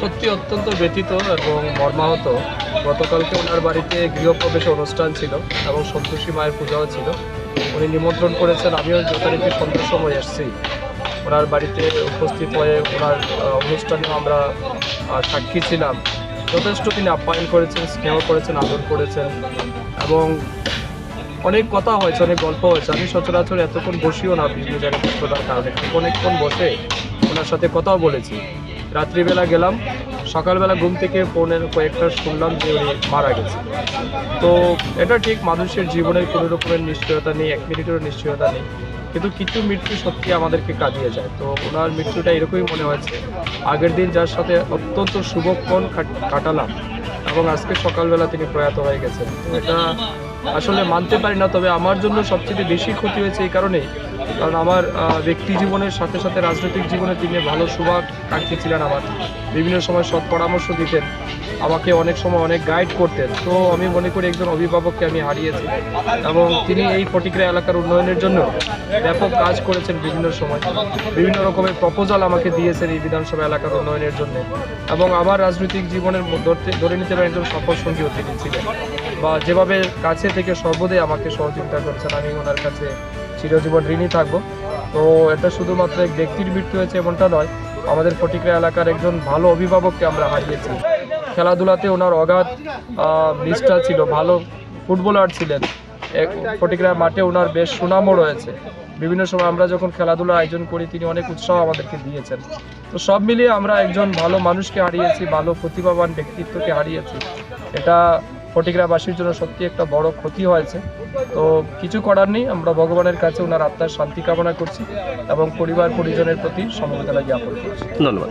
সত্যি অত্যন্ত ব্যথিত এবং মর্মাহত। গতকালকে ওনার বাড়িতে গৃহপ্রবেশ অনুষ্ঠান ছিল এবং সন্তোষী মায়ের পূজাও ছিল। উনি নিমন্ত্রণ করেছেন আমিও যথারীতি সন্ধ্যার সময় এসেছি। ওনার বাড়িতে উপস্থিত হয়ে ওনার আহ, অনুষ্ঠানেও আমরা সাক্ষী ছিলাম। যথেষ্ট তিনি আপ্যায়ন করেছেন স্নেহ করেছেন আদর করেছেন এবং অনেক কথা হয়েছে, অনেক গল্প হয়েছে। আমি সচরাচর এতক্ষণ বসিও না বিভিন্ন জায়গায় ব্যস্ততার কারণে অনেকক্ষণ বসে ওনার সাথে কথাও বলেছি। রাত্রিবেলা গেলাম, সকালবেলা ঘুম থেকে ফোনের কয়েকটা শুনলাম যে উনি মারা গেছে তো এটা ঠিক মানুষের জীবনের কোনো রকমের নিশ্চয়তা নেই, এক মিনিটেরও নিশ্চয়তা নেই। কিন্তু কিছু মৃত্যু সত্যি আমাদেরকে কাঁদিয়ে যায়। তো ওনার মৃত্যুটা এরকমই মনে হয়েছে। আগের দিন যার সাথে অত্যন্ত শুভক্ষণ কাটালাম এবং আজকে সকালবেলা তিনি প্রয়াত হয়ে গেছেন। এটা আসলে মানতে পারি না, তবে আমার জন্য সবচেয়ে বেশি ক্ষতি হয়েছে এই কারণেই। কারণ আমার ব্যক্তি জীবনের সাথে সাথে রাজনৈতিক জীবনে তিনি ভালো সুভাগ শুভাকাঙ্ক্ষী ছিলেন আমার বিভিন্ন সময় সৎ পরামর্শ দিতেন। আমাকে অনেক সময় অনেক গাইড করতেন। তো আমি মনে করি একজন অভিভাবককে আমি হারিয়েছি। এবং তিনি এই ফটিকরা এলাকার উন্নয়নের জন্য ব্যাপক কাজ করেছেন বিভিন্ন সময়। বিভিন্ন রকমের প্রপোজাল আমাকে দিয়েছেন এই বিধানসভা এলাকার উন্নয়নের জন্য। এবং আমার রাজনৈতিক জীবনের ধরে নিতে পারেন একজন সফল সঙ্গীও তিনি ছিলেন। বা যেভাবে কাছে থেকে সর্বদাই আমাকে সহযোগিতা করছেন, আমি ওনার কাছে চিরজীবন ঋণী থাকব। তো এটা শুধুমাত্র এক ব্যক্তির মৃত্যু হয়েছে এমনটা নয়, আমাদের ফটিকরা এলাকার একজন ভালো অভিভাবককে আমরা হারিয়েছি। খেলাধুলাতে ওনার অগাধ নিষ্ঠা ছিল, ভালো ফুটবলার ছিলেন। ফটিকরা মাঠে ওনার বেশ সুনামও রয়েছে। বিভিন্ন সময় আমরা যখন খেলাধুলা আয়োজন করি, তিনি অনেক উৎসাহ আমাদেরকে দিয়েছেন। তো সব মিলিয়ে আমরা একজন ভালো মানুষকে হারিয়েছি, ভালো প্রতিভাবান ব্যক্তিত্বকে হারিয়েছি। এটা ফটিকরাবাসীর জন্য সত্যি একটা বড় ক্ষতি হয়েছে। তো কিছু করার নেই, আমরা ভগবানের কাছে ওনার আত্মার শান্তি কামনা করছি এবং পরিবার পরিজনের প্রতি সমবেদনা জ্ঞাপন করছি। ধন্যবাদ।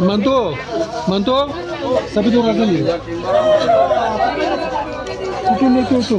Mantu, mantu, tapi tu rasa tu Kita ni tu tu.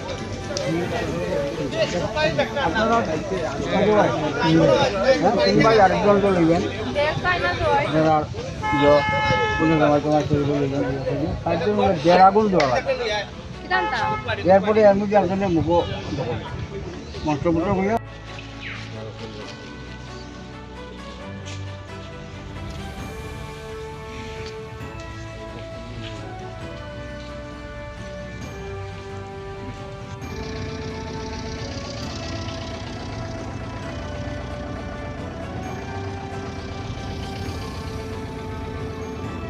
তিনবার আরেকজন তো লইবেন আপনারা কোনো সময় তোমার তৈরি করে তার আসলে মুখো মন্ত্র মন্ত্র হইয়া